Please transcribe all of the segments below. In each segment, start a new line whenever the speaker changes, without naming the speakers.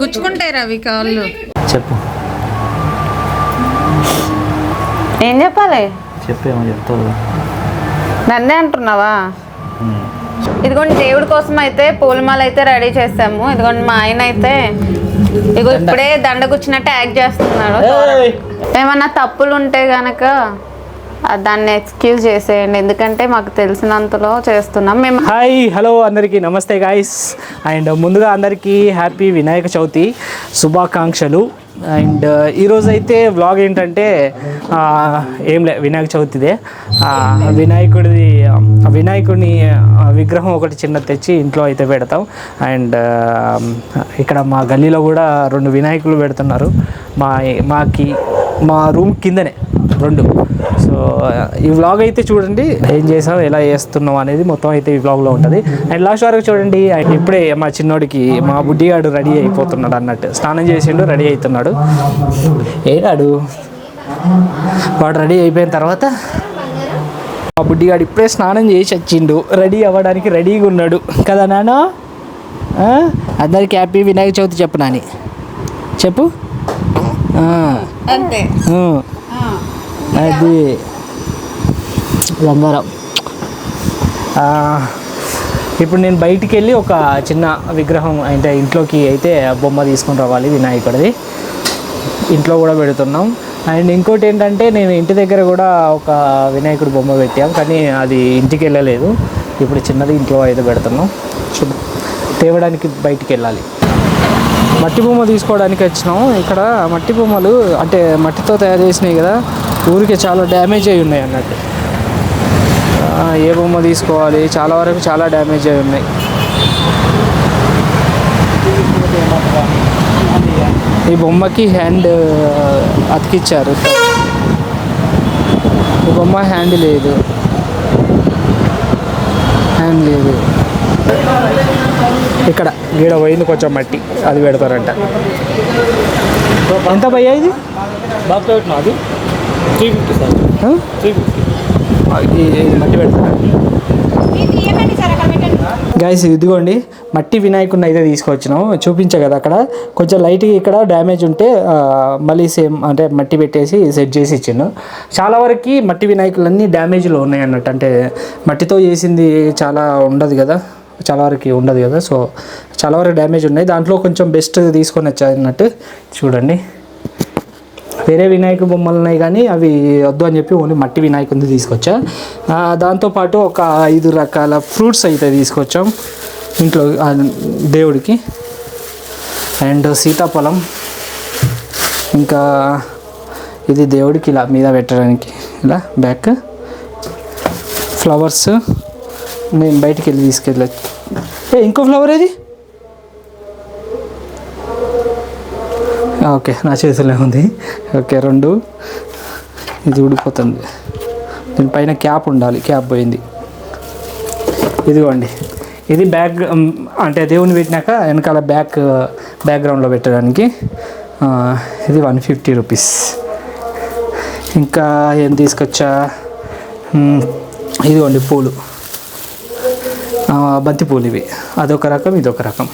గుచ్చుకుంటాయి రవి కాళ్ళు.
చెప్పు.
ఏం చెప్పాలి?
చెప్పేమో చెప్తావు
నన్నే అంటున్నావా? ఇదిగోండి దేవుడి కోసం అయితే పూలమాల అయితే రెడీ చేసాము. ఇదిగోండి మా ఆయన అయితే ఇగో ఇప్పుడే దండ గుచ్చినట్టు యాక్ట్ చేస్తున్నాడు. ఏమన్నా తప్పులు ఉంటే గనక దాన్ని ఎక్స్క్యూజ్ చేసేయండి. ఎందుకంటే మాకు తెలిసినంతలో చేస్తున్నాం. మేము
హాయ్ హలో అందరికీ నమస్తే గాయస్ అండ్ ముందుగా అందరికీ హ్యాపీ వినాయక చవితి శుభాకాంక్షలు. అండ్ ఈరోజు అయితే వ్లాగ్ ఏంటంటే ఏం లే వినాయక చవితిదే. వినాయకుడిది వినాయకుడిని విగ్రహం ఒకటి చిన్న తెచ్చి ఇంట్లో అయితే పెడతాం. అండ్ ఇక్కడ మా గల్లీలో కూడా రెండు వినాయకులు పెడుతున్నారు. మా మాకి మా రూమ్ కిందనే రెండు. సో ఈ వ్లాగ్ అయితే చూడండి ఏం చేసాం ఎలా చేస్తున్నాం అనేది మొత్తం అయితే ఈ వ్లాగ్లో ఉంటుంది. అండ్ లాస్ట్ వరకు చూడండి అండ్ ఇప్పుడే మా చిన్నోడికి మా బుడ్డిగాడు రెడీ అయిపోతున్నాడు అన్నట్టు. స్నానం చేసిండు రెడీ అవుతున్నాడు. ఏడాడు వాడు రెడీ అయిపోయిన తర్వాత మా బుడ్డిగాడు ఇప్పుడే స్నానం చేసి వచ్చిండు. రెడీ అవ్వడానికి రెడీగా ఉన్నాడు. కదా నాన్న? అందరికీ హ్యాపీ వినాయక చవితి చెప్పు నాని. చెప్పు.
అంతే.
అది బంగారం. ఆ, ఇప్పుడు నేను బయటికి వెళ్ళి ఒక చిన్న విగ్రహం అంటే ఇంట్లోకి అయితే బొమ్మ తీసుకొని రావాలి వినాయకుడిది. ఇంట్లో కూడా పెడుతున్నాం. అండ్ ఇంకోటి ఏంటంటే నేను ఇంటి దగ్గర కూడా ఒక వినాయకుడి బొమ్మ పెట్టాం. కానీ అది ఇంటికి వెళ్ళలేదు. ఇప్పుడు చిన్నది ఇంట్లో అయితే పెడుతున్నాం. తేవడానికి బయటికి వెళ్ళాలి. మట్టి బొమ్మ తీసుకోవడానికి వచ్చినాం. ఇక్కడ మట్టి బొమ్మలు అంటే మట్టితో తయారు చేసినాయి కదా ఊరికి చాలా డ్యామేజ్ అయి ఉన్నాయి అన్నట్టు. ఏ బొమ్మ తీసుకోవాలి? చాలా వరకు చాలా డ్యామేజ్ అయి ఉన్నాయి. ఈ బొమ్మకి హ్యాండ్ అతికిచ్చారు. ఈ బొమ్మ హ్యాండ్ లేదు. హ్యాండ్ లేదు. ఇక్కడ గీడ పోయింది కొంచెం మట్టి అది పెడతారంట. ఎంత భయ్యా ఇది?
బాక్స్ పెట్టిన అది త్రీ ఫిఫ్టీ సార్.
ఆ?
Three fifty.
ఈ- ఈ మట్టి పెడతారా గైస్ ఇదిగోండి మట్టి వినాయకుడిని అయితే తీసుకొచ్చినాం. చూపించా కదా అక్కడ. కొంచెం లైట్గా ఇక్కడ డ్యామేజ్ ఉంటే మళ్ళీ సేమ్ అంటే మట్టి పెట్టేసి సెట్ చేసి ఇచ్చిండు. చాలా వరకు మట్టి వినాయకులన్నీ డ్యామేజ్లో ఉన్నాయి అన్నట్టు. అంటే మట్టితో చేసింది చాలా ఉండదు కదా. చాలా వరకు ఉండదు కదా. సో చాలా వరకు డ్యామేజ్ ఉన్నాయి. దాంట్లో కొంచెం బెస్ట్ తీసుకొని వచ్చాయన్నట్టు చూడండి. వేరే వినాయక బొమ్మలు ఉన్నాయి కానీ అవి వద్దు అని చెప్పి ఓన్లీ మట్టి వినాయకుని తీసుకొచ్చా. దాంతోపాటు ఒక ఐదు రకాల ఫ్రూట్స్ అయితే తీసుకొచ్చాం ఇంట్లో దేవుడికి. అండ్ సీతాఫలం. ఇంకా ఇది దేవుడికి ఇలా మీద పెట్టడానికి. ఇలా బ్యాక్ ఫ్లవర్స్ నేను బయటికి వెళ్ళి తీసుకెళ్ళచ్చు. ఏ ఇంకో ఫ్లవర్ ఏది? ఓకే నా చేతిలో ఉంది. ఓకే రెండు. ఇది ఊడిపోతుంది. దీనిపైన క్యాప్ ఉండాలి క్యాప్ పోయింది. ఇదిగోండి. ఇది బ్యాక్ అంటే దేవుని పెట్టినాక వెనకాల బ్యాక్ బ్యాక్గ్రౌండ్లో పెట్టడానికి ఇది వన్ ఫిఫ్టీ రూపీస్. ఇంకా ఏం తీసుకొచ్చా? ఇదిగోండి పూలు. బంతిపూలు ఇవి అదొక రకం ఇదొక రకం.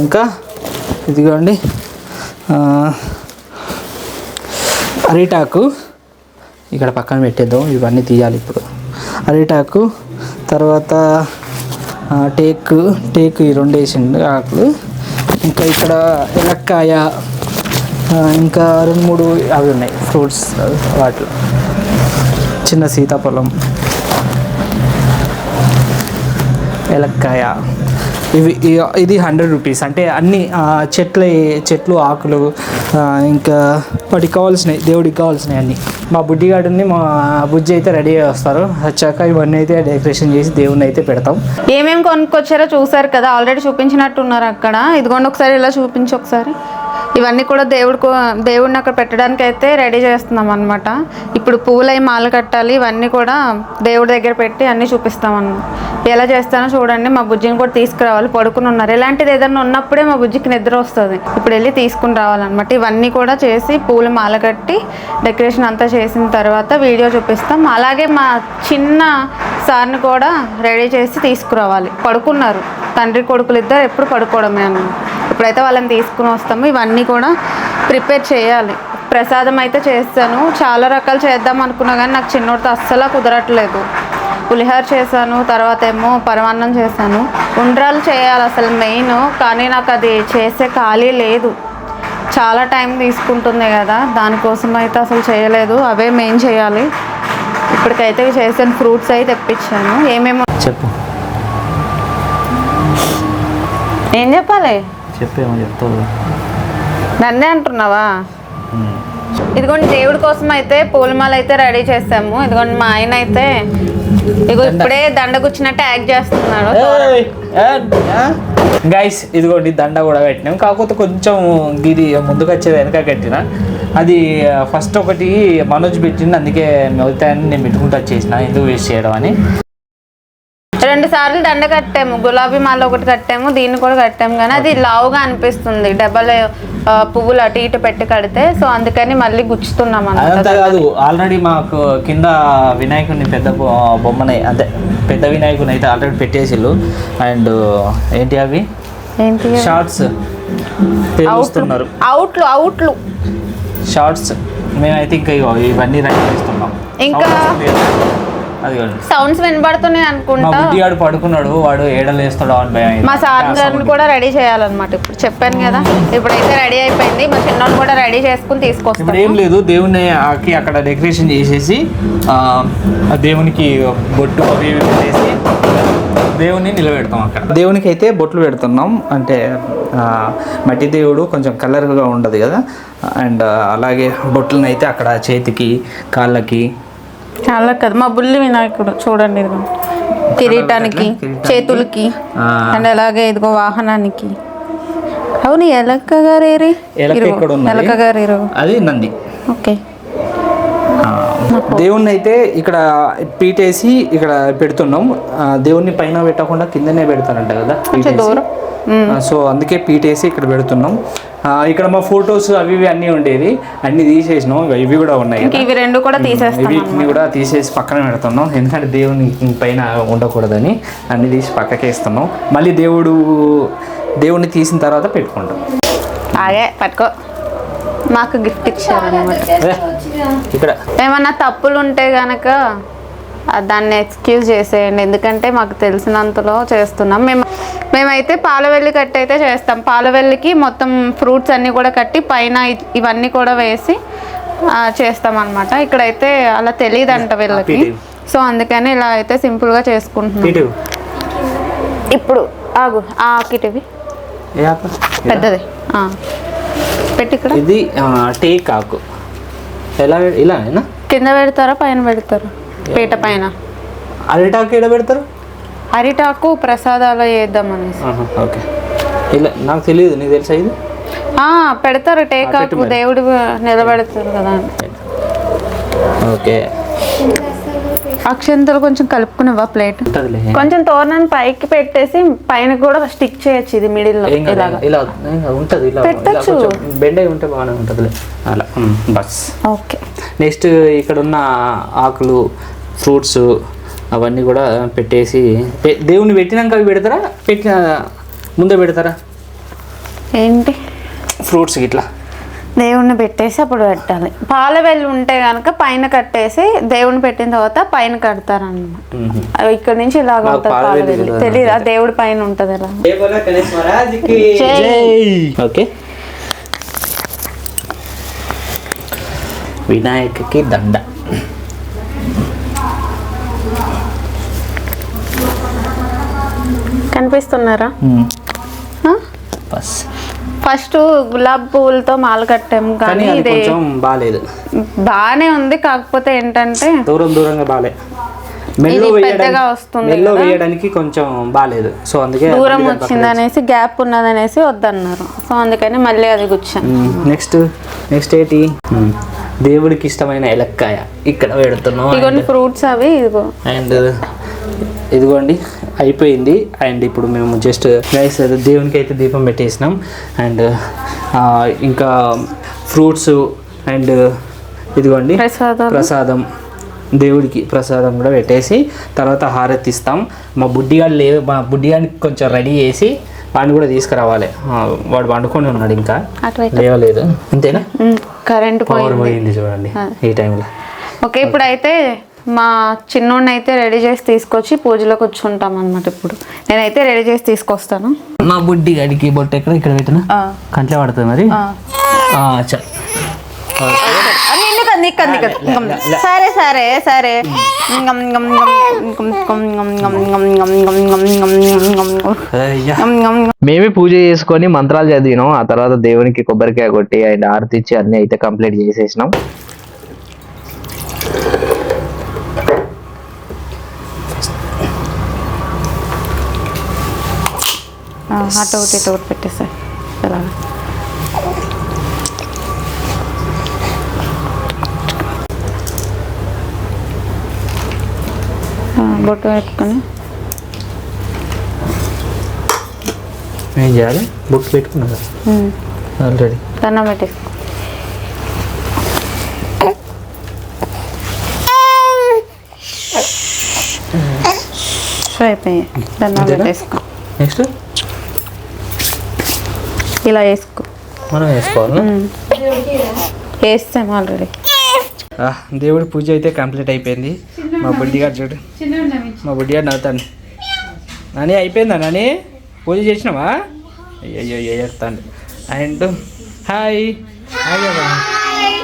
ఇంకా ఇదిగోండి. అరిటాకు ఇక్కడ పక్కన పెట్టేద్దాం. ఇవన్నీ తీయాలి ఇప్పుడు. అరిటాకు తర్వాత టేకు టేకు ఈ రెండు వేసిండు ఆకులు. ఇంకా ఇక్కడ ఎలక్కాయ ఇంకా రెండు మూడు అవి ఉన్నాయి ఫ్రూట్స్ వాటిలో. చిన్న సీతాఫలం. ఎలక్కాయ ఇవి ఇది హండ్రెడ్ రూపీస్ అంటే అన్ని చెట్ల చెట్లు ఆకులు ఇంకా వాటికి కావాల్సినవి దేవుడికి కావాల్సినవి అన్నీ. మా బుడ్డిగాడిని మా బుజ్జి అయితే రెడీ వస్తారు. వచ్చాక ఇవన్నీ అయితే డెకరేషన్ చేసి దేవుడిని అయితే పెడతాం.
ఏమేమి కొనుక్కొచ్చారో చూసారు కదా ఆల్రెడీ చూపించినట్టున్నారు అక్కడ. ఇదిగోండి ఒకసారి ఇలా చూపించి ఒకసారి. ఇవన్నీ కూడా దేవుడు దేవుడిని అక్కడ పెట్టడానికి అయితే రెడీ చేస్తున్నాం అనమాట ఇప్పుడు పువ్వులై మాల కట్టాలి ఇవన్నీ కూడా దేవుడి దగ్గర పెట్టి అన్నీ చూపిస్తాం ఎలా చేస్తానో చూడండి. మా బుజ్జిని కూడా తీసుకురావాలి పడుకుని ఉన్నారు. ఇలాంటిది ఏదైనా ఉన్నప్పుడే మా బుజ్జికి నిద్ర వస్తుంది. ఇప్పుడు వెళ్ళి తీసుకుని రావాలన్నమాట. ఇవన్నీ కూడా చేసి పూలు మాల కట్టి డెకరేషన్ అంతా చేసిన తర్వాత వీడియో చూపిస్తాం. అలాగే మా చిన్న సార్ని కూడా రెడీ చేసి తీసుకురావాలి. పడుకున్నారు. తండ్రి కొడుకులు ఇద్దరు ఎప్పుడు పడుకోవడమే అన్నమాట ఇప్పుడైతే వాళ్ళని తీసుకుని వస్తాము. ఇవన్నీ కూడా ప్రిపేర్ చేయాలి. ప్రసాదం అయితే చేస్తాను. చాలా రకాలు చేద్దాం అనుకున్నా కానీ నాకు చిన్నోడితో అస్సలు కుదరట్లేదు. పులిహోర చేశాను తర్వాత ఏమో పరమాన్నం చేశాను. ఉండ్రాలు చేయాలి అసలు మెయిన్ కానీ నాకు అది చేసే ఖాళీ లేదు. చాలా టైం తీసుకుంటుంది కదా దానికోసం అయితే అసలు చేయలేదు. అవే మెయిన్ చేయాలి. ఇప్పటికైతే ఇవి చేసిన ఫ్రూట్స్ అయితే తెప్పించాను. ఏమేమో
చెప్పు.
ఏం చెప్పాలి?
చెప్పేమో చెప్తావు
నన్నే అంటున్నావా? ఇదిగోండి దేవుడి కోసం అయితే పూలమాల అయితే రెడీ చేసాము. ఇదిగోండి మా ఆయన అయితే ఇగో ఇప్పుడే దండ కూర్చున్నట్టు యాక్ట్ చేస్తున్నాడు.
గైస్ ఇదిగోండి దండ కూడా పెట్టినాం. కాకపోతే కొంచెం ఇది ముందుకు వచ్చేది వెనక కట్టిన. అది ఫస్ట్ ఒకటి మనోజ్ పెట్టింది అందుకే మిగతాయన్ని నేను పెట్టుకుంటూ వచ్చేసిన. ఎందుకు వేస్ట్ చేయడం అని.
రెండు సార్లు దండ కట్టాము. గులాబీ మాల ఒకటి కట్టాము. దీన్ని కూడా కట్టాము కానీ అది లావుగా అనిపిస్తుంది. డబల్ ఆ, పువ్వులు అటు ఇటు పెట్టి కడితే. సో అందుకని మళ్ళీ గుచ్చుతున్నాం
అదంతా
అన్నమాట
కాదు ఆల్రెడీ మాకు కింద వినాయకుడిని పెద్ద బొమ్మని అదే పెద్ద వినాయకుని అయితే ఆల్రెడీ పెట్టేసిళ్ళు. అండ్ ఏంటి అవి?
ఏంటి
షార్ట్స్ తెలుస్తున్నారు
అవుట్లు అవుట్లు
షార్ట్స్ మేమైతే ఇంకా ఇవన్నీ రెడీ చేస్తున్నాం.
ఇంకా-
అదిగోండి
సౌండ్స్ వినబడుతున్నాయి అనుకుంటా.
బుడ్డిగాడు పడుకున్నాడు వాడు ఏడలు వేస్తాడు అని భయం.
మా సార్ గారిని. కూడా రెడీ చేయాలన్నమాట. ఇప్పుడు చెప్పాను కదా ఇప్పుడైతే రెడీ అయిపోయింది. మా చిన్నోని కూడా రెడీ చేసుకుని
ఇప్పుడు
తీసుకొస్తాం
ఏం లేదు దేవుని ఆకి అక్కడ డెకరేషన్ చేసేసి దేవునికి బొట్టు అవి ఇవి పెట్టేసి దేవుని నిలబెడతాం అక్కడ. దేవునికి అయితే బొట్లు పెడుతున్నాం. అంటే మట్టి దేవుడు కొంచెం కలర్గా ఉండదు కదా. అండ్ అలాగే బొట్లను అయితే అక్కడ చేతికి కాళ్ళకి
చాలా కదా. మా బుల్లి వినాయకుడు చూడండి ఇదిగో. కిరీటానికి
కిరీటానికి.
చేతులకి
ఆ.
అండ్ అలాగే ఇదిగో వాహనానికి. అవును ఎలక్క గారు ఏరి?
ఎలక.
ఎలక గారు
అది నంది.
ఓకే.
దేవుణ్ణి అయితే ఇక్కడ పీటేసి ఇక్కడ పెడుతున్నాం. దేవుణ్ణి పైన పెట్టకుండా కిందనే పెడతారంట కదా సో అందుకే పీటేసి ఇక్కడ పెడుతున్నాం. ఇక్కడ మా ఫొటోస్ అవి ఇవి అన్నీ ఉండేవి. అన్నీ తీసేసినాం. ఇవి కూడా ఉన్నాయి
ఇవి రెండు కూడా తీసేస్తాం
వీటిని కూడా తీసేసి పక్కన పెడుతున్నాం. ఎందుకంటే దేవుని పైన ఉండకూడదని అన్ని తీసి పక్కకి వేస్తున్నాం. మళ్ళీ దేవుడు దేవుడిని తీసిన తర్వాత పెట్టుకుంటాం.
ఆగే పట్టుకో. మాకు గిఫ్ట్ ఇచ్చారనమాట
ఏ, ఇక్కడ.
ఏమన్నా తప్పులు ఉంటే గనక దాన్ని ఎక్స్క్యూజ్ చేసేయండి. ఎందుకంటే మాకు తెలిసినంతలో చేస్తున్నాం. మేము మేమైతే పాలవెల్లి కట్టి అయితే చేస్తాం. పాలవెల్లికి మొత్తం ఫ్రూట్స్ అన్నీ కూడా కట్టి పైన ఇవన్నీ కూడా వేసి చేస్తాం అనమాట ఇక్కడైతే అలా తెలియదంట వీళ్ళకి. సో అందుకని ఇలా అయితే సింపుల్గా చేసుకుంటున్నాం. ఇప్పుడు ఆగు. ఆ కిటివి
ఏ ఆకు? ఇదా?
పెద్దది. పెట్టి ఇక్కడ.
ఇది టేక్ ఆకు. ఎలా ఇలానేనా
కింద పెడతారా పైన పెడతారా? పీట పైన.
అరిటాకు ఎక్కడ పెడతారు?
అరిటాకు ప్రసాదాలు వేద్దాం అనేసి
ఓకే. ఇలా నాకు తెలియదు నీకు తెలుసా ఇది?
పెడతారు టేకాకు దేవుడు నిలబెడతారు కదా
ఓకే.
అక్షంతలు కొంచెం కలుపుకునివ్వా ప్లేట్? కొంచెం తోరణాన్ని పైకి పెట్టేసి పైన కూడా స్టిక్ చేయొచ్చు ఇది
కాదు,
ఇలాగా.
ఇలా ఉంటది ఇలా
పెట్టొచ్చు.
బెండ్ అయి ఉంటే బాగానే ఉంటుందిలే. అలా బస్.
ఓకే.
నెక్స్ట్ ఇక్కడ ఉన్న ఆకులు ఫ్రూట్స్ అవన్నీ కూడా పెట్టేసి దేవుని పెట్టినాక అవి పెడతారా? పెట్టిన ముందే పెడతారా?
ఏంటి?
ఫ్రూట్స్ ఇట్లా
దేవుణ్ణి పెట్టేసి అప్పుడు పెట్టాలి పాల వెల్లు ఉంటే కనుక పైన కట్టేసి దేవుణ్ణి పెట్టిన తర్వాత పైన కడతారన్నమాట.
మ్మ్.
అవి ఇక్కడ నుంచి ఇలాగ
పాల వెల్లి తెలియదు
తెలీదా దేవుడి పైన ఉంటుంది ఇలా.
ఓకే. వినాయకకి దండ.
కనిపిస్తున్నారా?
బస్.
ఫస్ట్ గులాబ్ పువ్వులతో మాల కట్టాము
కానీ
ఇది
కొంచెం బాగాలేదు
బాగానే ఉంది కాకపోతే ఏంటంటే
దూరం దూరంగా బాగాలే మెల్లో
పెద్దగా వస్తుంది
మెల్లో వేయడానికి కొంచెం బాగాలేదు సో అందుకే
దూరం వచ్చింది అనేసి గ్యాప్ ఉన్నదనేసి వద్దన్నారు. సో అందుకని మళ్ళీ అది గుచ్చాను
నెక్స్ట్ నెక్స్ట్ ఏంటి. దేవుడికి ఇష్టమైన ఎలక్కాయ ఇక్కడ పెడుతున్నాం.
ఇగోండి ఫ్రూట్స్ అవి ఇదిగో.
అండ్ ఇదిగోండి అయిపోయింది. అండ్ ఇప్పుడు మేము జస్ట్ గైస్ దేవునికి అయితే దీపం పెట్టేసినాం. అండ్ ఇంకా ఫ్రూట్స్ అండ్ ఇదిగోండి ప్రసాదం. దేవుడికి ప్రసాదం కూడా పెట్టేసి తర్వాత హారతి ఇస్తాం. మా బుడ్డిగాడు లే మా బుడ్డిగాడిని కొంచెం రెడీ చేసి వాడిని కూడా తీసుకురావాలి. వాడు వండుకొని ఉన్నాడు ఇంకా. లేవలేదు. అంతేనా?
కరెంట్ పోయింది.
పోయింది చూడండి ఈ టైంలో.
ఓకే ఇప్పుడు అయితే మా చిన్నోడిని అయితే రెడీ చేసి తీసుకొచ్చి పూజలో కూర్చుంటాం అనమాట ఇప్పుడు నేనైతే రెడీ చేసి తీసుకొస్తాను
మా బుడ్డి గడికి బొట్టు ఎక్కడ ఇక్కడ పెట్టిన కంట్లో పడుతుంది మరి
సరే సరే సరే
మేమే పూజ చేసుకొని మంత్రాలు చదివినాం ఆ తర్వాత దేవునికి కొబ్బరికాయ కొట్టి ఆయన ఆరతిచ్చి అన్ని అయితే కంప్లీట్ చేసేసినాం
ఒకటి ఇటు ఒకటి పెట్టేసాయి ఆ, బొట్టు పెట్టుకొని.
ఏం చేయాలి? బుక్ పెట్టుకున్నా ఆల్రెడీ
దండం పెట్టేసుకో అయిపోయాయి దండం? పెట్టేసుకో.
నెక్స్ట్
ఇలా వేసుకో.
మనం వేసుకోవాలి?
వేస్తాం ఆల్రెడీ.
దేవుడి పూజ అయితే కంప్లీట్ అయిపోయింది. మా బుడ్డిగాడు చూడు. మా బుడ్డిగాడు నవ్వుతాను నాని అయిపోయిందా నాని? పూజ చేసినావా? అయ్యో చేస్తాను అండ్ హాయ్. హాయ్ కదా.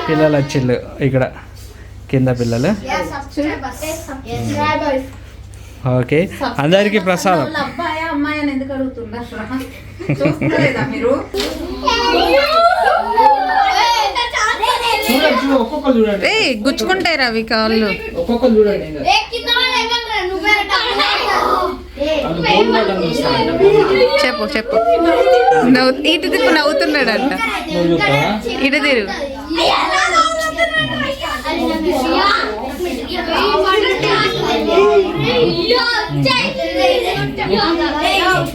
పిల్లలు వచ్చిళ్ళు ఇక్కడ. కింద పిల్లలు. ఓకే. అందరికీ ప్రసాదం
అబ్బాయి అమ్మాయి అని ఎందుకు అడుగుతున్నారు మీరు? ఏ గుచ్చుకుంటాయి అవి కాళ్ళు.
ఒక్కొక్కరు చూడండి
చెప్పు చెప్పు. నవ్వు ఇటు తిప్పు నవ్వుతున్నాడంట.
నువ్వు చూస్తావా
ఇటు తిరుగు.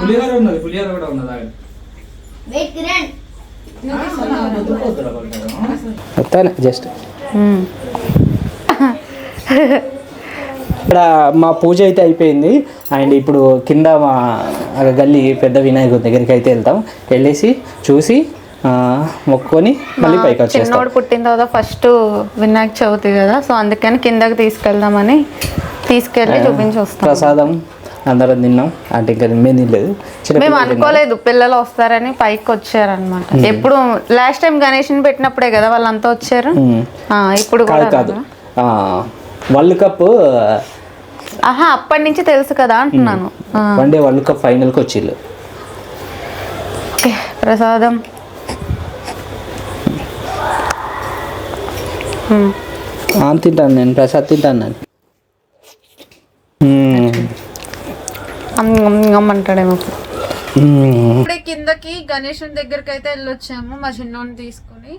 పులిహోర ఉన్నది పులిహోర కూడా ఉన్నది? జస్ట్. ఇక్కడ మా పూజ అయితే అయిపోయింది. అండ్ ఇప్పుడు కింద మా గల్లీ పెద్ద వినాయకుడి దగ్గరికి అయితే వెళ్తాం. వెళ్ళేసి చూసి మొక్కుకొని మళ్ళీ పైకి వచ్చేస్తాం.
చిన్నోడు పుట్టిన తర్వాత ఫస్ట్ వినాయక చవితి కదా సో అందుకని కిందకి తీసుకెళ్దామని తీసుకెళ్ళి చూపించి వస్తాం.
ప్రసాదం అందరం తిన్నాం. అంటే ఇంకా మేము తినలేదు.
మేము. అనుకోలేదు పిల్లలు వస్తారని పైకి వచ్చారనమాట ఎప్పుడు లాస్ట్ టైం గణేష్ని పెట్టినప్పుడే కదా వాళ్ళంతా వచ్చారు? ఇప్పుడు
కాదు
కూడా
కాదు వరల్డ్ కప్
ఆహా అప్పటి నుంచి తెలుసు కదా అంటున్నాను.
వన్ డే వరల్డ్ కప్ ఫైనల్కి వచ్చిళ్ళు.
ప్రసాదం. ఉమ్.
ఆ, తింటాను నేను ప్రసాద్ తింటాను నేను
అంటాడేమో. ఇప్పుడే కిందకి గణేశుని దగ్గరికి అయితే వెళ్ళొచ్చాము మా చిన్నోని తీసుకుని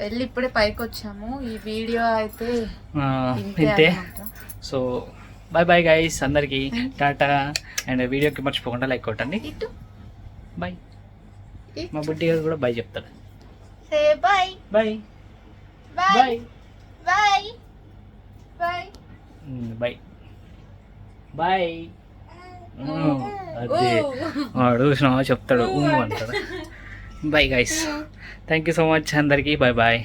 వెళ్ళి ఇప్పుడే పైకి వచ్చాము ఈ వీడియో అయితే
ఆ,
ఇంతే.
సో బాయ్ బాయ్ గైస్ అందరికి టాటా. అండ్ వీడియోకి మర్చిపోకుండా లైక్ కొట్టండి. బాయ్ మా బుడ్డి గారు కూడా బాయ్ చెప్తాడు.
Say bye
bye
bye
bye
bye bye
bye అదే. వాడు చూసినావా చెప్తాడు అంటాడు. Bye guys thank you so much అందరికీ. Bye bye